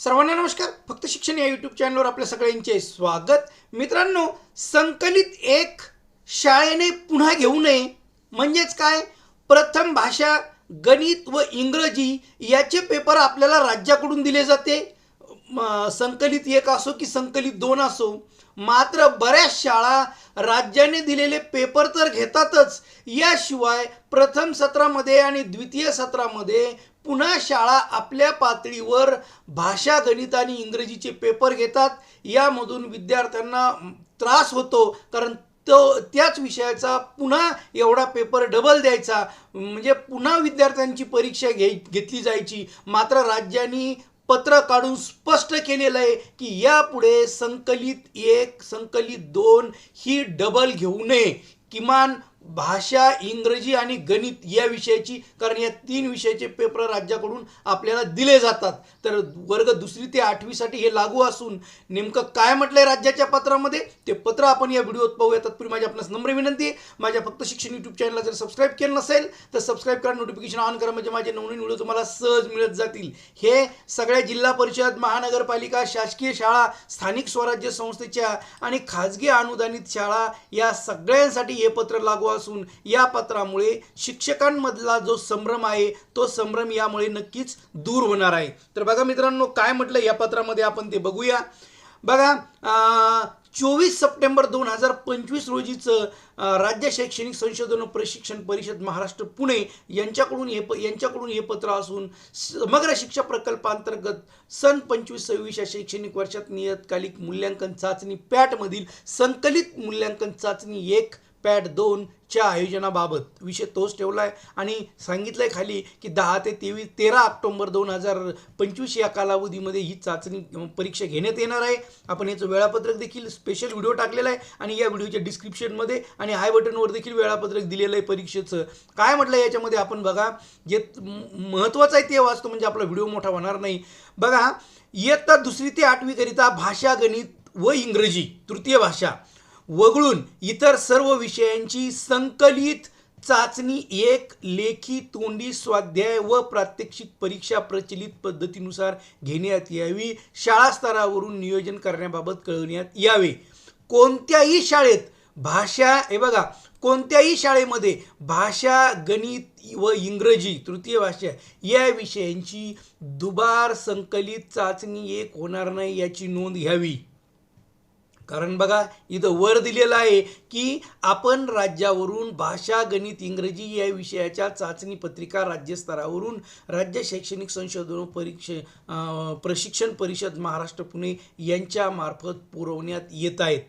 सर्वांना नमस्कार. फक्त शिक्षण या यूट्यूब चॅनलवर आपल्या सगळ्यांचे स्वागत. मित्रांनो संकलित एक शाळेने पुन्हा घेऊ नये. म्हणजेच काय? प्रथम भाषा गणित व इंग्रजी याचे पेपर आपल्याला राज्याकडून दिले जाते. संकलित एक असो की संकलित दोन असो मात्र बऱ्याच शाळा राज्याने दिलेले पेपर तर घेतातच. याशिवाय प्रथम सत्रामध्ये आणि द्वितीय सत्रामध्ये पुन्हा शाळा आपल्या पातळीवर भाषा गणित आणि इंग्रजीचे पेपर घेतात. यामधून विद्यार्थ्यांना त्रास होतो कारण तो त्याच विषयाचा पुन्हा एवढा पेपर डबल द्यायचा. म्हणजे पुन्हा विद्यार्थ्यांची परीक्षा घे घेतली जायची. मात्र राज्यांनी पत्र काढून स्पष्ट केलेलं आहे की यापुढे संकलित एक संकलित दोन ही डबल घेऊ नये. किमान भाषा इंग्रजी आणि गणित या विषयाची कारण या तीन विषयाचे पेपर राज्याकडून आपल्याला दिले जातात. तर वर्ग दुसरी ते आठवीसाठी हे लागू असून नेमकं काय म्हटलंय राज्याच्या पत्रामध्ये ते पत्र आपण या व्हिडिओत पाहूया. तत्पूर्वी माझी आपल्यास नम्र विनंती आहे. माझ्या फक्त शिक्षण यूट्यूब चॅनलला जर सबस्क्राईब केलं नसेल तर सबस्क्राईब करा. नोटिफिकेशन ऑन करा. म्हणजे माझे नवनवीन व्हिडिओ तुम्हाला सहज मिळत जातील. हे सगळ्या जिल्हा परिषद महानगरपालिका शासकीय शाळा स्थानिक स्वराज्य संस्थेच्या आणि खाजगी अनुदानित शाळा या सगळ्यांसाठी हे पत्र लागू असून या पत्रामुळे शिक्षकांमधला जो संभ्रम आहे तो संभ्रम यामुळे नक्कीच दूर होणार आहे. तर बघा मित्रांनो काय म्हटलं या पत्रामध्ये आपण ते बघूया. बघा चोवीस सप्टेंबर दोन हजार पंचवीस रोजीचं राज्य शैक्षणिक संशोधन प्रशिक्षण परिषद महाराष्ट्र पुणे यांच्याकडून हे प यांच्याकडून हे पत्र असून समग्र शिक्षा प्रकल्पांतर्गत सन पंचवीस सव्वीस या शैक्षणिक वर्षात नियतकालिक मूल्यांकन चाचणी पॅटमधील संकलित मूल्यांकन चाचणी एक पॅट दोनच्या आयोजनाबाबत विषय तोच ठेवला आहे आणि सांगितलं आहे खाली की दहा ते तेवीस तेरा ऑक्टोंबर दोन हजार पंचवीस या कालावधीमध्ये ही चाचणी परीक्षा घेण्यात येणार आहे. आपण याचं वेळापत्रक देखील स्पेशल व्हिडिओ टाकलेला आहे आणि या व्हिडिओच्या डिस्क्रिप्शनमध्ये आणि आय बटनवर देखील वेळापत्रक दिलेलं आहे परीक्षेचं. काय म्हटलं आहे याच्यामध्ये आपण बघा जे महत्त्वाचं आहे ते वाचतो म्हणजे आपला व्हिडिओ मोठा होणार नाही. बघा इयत्ता दुसरी ते आठवीकरिता भाषा गणित व इंग्रजी तृतीय भाषा. वगळून इतर सर्व विषयांची संकलित चाचणी एक लेखी तोंडी स्वाध्याय व प्रात्यक्षिक परीक्षा प्रचलित पद्धतीनुसार घेण्यात यावी. शाळा स्तरावरून नियोजन करण्याबाबत कळवण्यात यावे. कोणत्याही शाळेत भाषा हे बघा कोणत्याही शाळेमध्ये भाषा गणित व इंग्रजी तृतीय भाषा या विषयांची दुबार संकलित चाचणी एक होणार नाही याची नोंद घ्यावी. कारण बघा इथं वर दिलेलं आहे की आपण राज्यावरून भाषा गणित इंग्रजी या विषयाच्या चाचणी पत्रिका राज्यस्तरावरून राज्य शैक्षणिक संशोधन परीक्षे प्रशिक्षण परिषद महाराष्ट्र पुणे यांच्यामार्फत पुरवण्यात येत आहेत.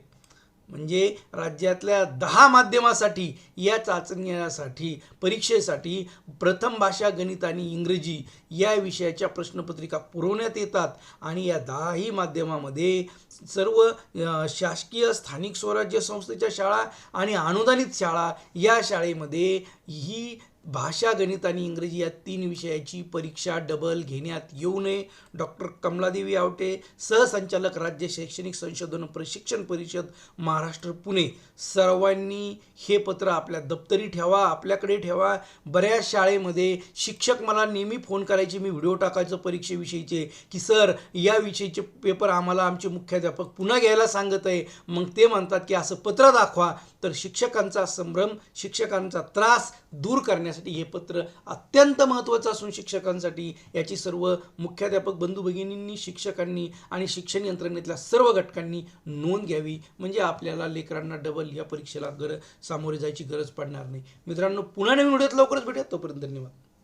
म्हणजे राज्यातल्या दहा माध्यमासाठी या चाचण्यासाठी परीक्षेसाठी प्रथम भाषा गणित आणि इंग्रजी या विषयाच्या प्रश्नपत्रिका पुरवण्यात येतात. आणि या दहाही माध्यमामध्ये सर्व शासकीय स्थानिक स्वराज्य संस्थेच्या शाळा आणि अनुदानित शाळा या शाळेमध्ये ही भाषा गणित आणि इंग्रजी या तीन विषयाची परीक्षा डबल घेण्यात येऊ नये. डॉक्टर कमलादेवी आवटे सहसंचालक राज्य शैक्षणिक संशोधन प्रशिक्षण परिषद महाराष्ट्र पुणे. सर्वांनी हे पत्र आपल्या दप्तरी ठेवा आपल्याकडे ठेवा. बऱ्याच शाळेमध्ये शिक्षक मला नेहमी फोन करायचे मी व्हिडिओ टाकायचो परीक्षेविषयीचे. की सर या विषयीचे पेपर आम्हाला आमचे मुख्याध्यापक पुन्हा घ्यायला सांगत आहे. मग ते म्हणतात की असं पत्र दाखवा. तर शिक्षकांचा संभ्रम शिक्षकांचा त्रास दूर करण्यासाठी हे पत्र अत्यंत महत्त्वाचं असून शिक्षकांसाठी. याची सर्व मुख्याध्यापक बंधू भगिनींनी शिक्षकांनी आणि शिक्षण यंत्रणेतल्या सर्व घटकांनी नोंद घ्यावी. म्हणजे आपल्याला लेकरांना डबल या परीक्षेला गर सामोरे जायची गरज पडणार नाही. मित्रांनो पुन्हा नवीन व्हिडिओत लवकरच भेटूया तोपर्यंत धन्यवाद.